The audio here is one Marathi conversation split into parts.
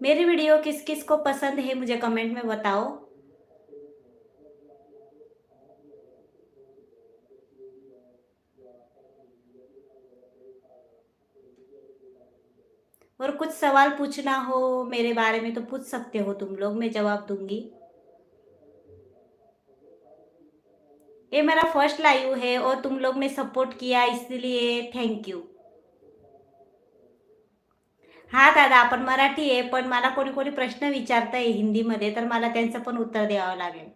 मेरी वीडियो किस किस को पसंद है मुझे कमेंट में बताओ। और कुछ सवाल पूछना हो, मेरे बारे में तो पूछ सकते हो तुम लोग, मैं जवाब दूँगी। ये मेरा फ़र्स्ट लाइव है और तुम लोग ने सपोर्ट किया, इसलिए थैंक यू हा दादा आपण मराठी आहे पण मला कोणी कोणी प्रश्न विचारताय हिंदीमध्ये तर मला त्यांचं पण उत्तर द्यावं लागेल.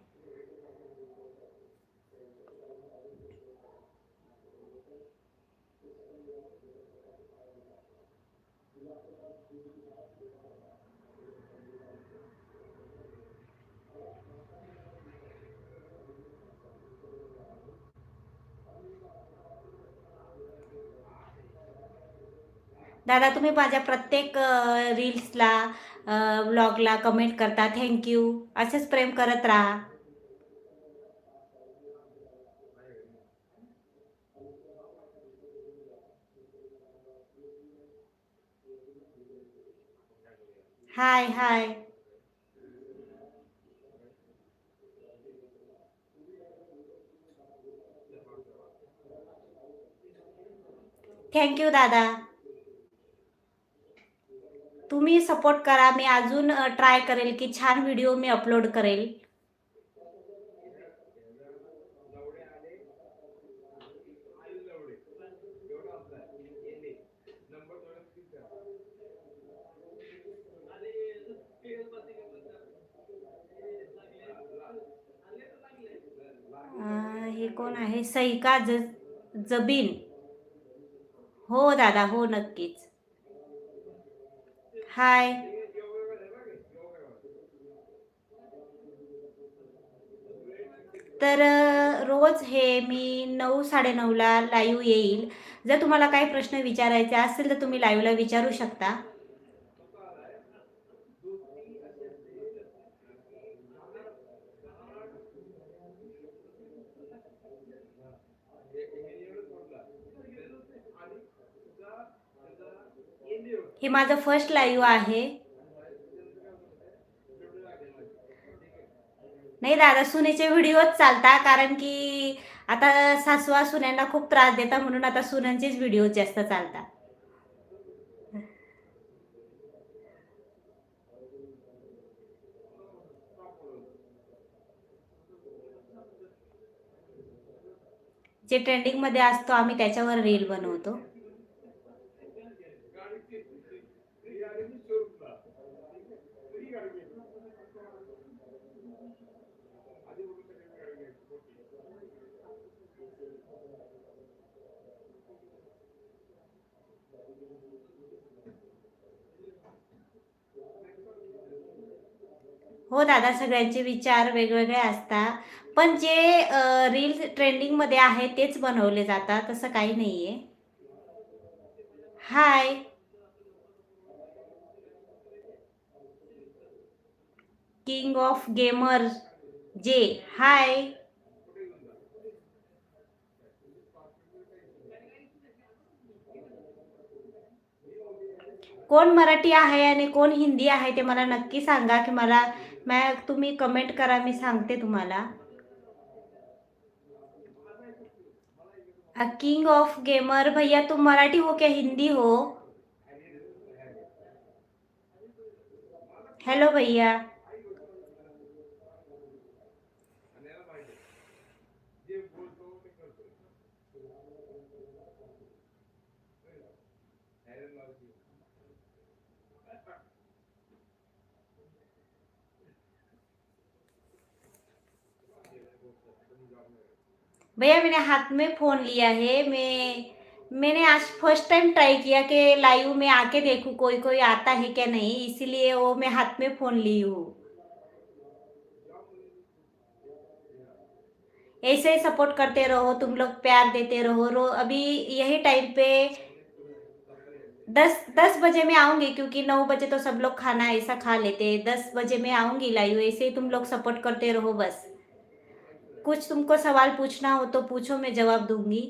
दादा तुम्ही माझ्या प्रत्येक रील्सला ब्लॉगला कमेंट करता. थँक्यू असेच प्रेम करत राहा. हाय हाय थँक्यू दादा. तुम्ही सपोर्ट करा. मी अजून ट्राय करेल की छान व्हिडिओ मी अपलोड करेल. हे कोण आहे? सैका ज जबीन. हो दादा हो नक्कीच. हाय तर रोज हे मी नऊ साडेनऊला लाईव्ह येईल. जर तुम्हाला काही प्रश्न विचारायचे असेल तर तुम्ही लाईव्हला विचारू शकता. हे माझं फर्स्ट लाईव्ह आहे. नाही दादा सुनेचे व्हिडिओच चालता कारण की आता सासवा सुन्यांना खूप त्रास देता म्हणून आता सुनांचेच व्हिडिओ जास्त चालतात. जे ट्रेंडिंगमध्ये असतो आम्ही त्याच्यावर रील बनवतो. हो दादा सगळ्यांचे विचार वेगवेगळे असतात. पण जे रील्स ट्रेंडिंगमध्ये आहे तेच बनवले जातात तसं काही नाही आहे हाय किंग ऑफ़ गेमर जे हाय कोण मराठी आहे आणि कोण हिंदी आहे ते मला नक्की सांगा की मला, मैं, तुम्ही कमेंट करा, मी सांगते तुम्हाला. किंग ऑफ़ गेमर भैया, तुम मराठी हो क्या, हिंदी हो? हेलो भैया. भैया, मैंने हाथ में फ़ोन लिया है। मैं, मैंने आज फ़र्स्ट टाइम ट्राई किया कि लाइव में आके देखूँ कोई कोई आता है क्या नहीं, इसीलिए वो मैं हाथ में फ़ोन ली हूँ। ऐसे ही सपोर्ट करते रहो, तुम लोग प्यार देते रहो, रो, अभी यही टाइम पे दस दस बजे में आऊँगी क्योंकि नौ बजे तो सब लोग खाना ऐसा खा लेते हैं। दस बजे में आऊँगी लाइव ऐसे ही तुम लोग सपोर्ट करते रहो बस। कुछ तुमको सवाल पूछना हो तो पूछो, मैं जवाब दूँगी।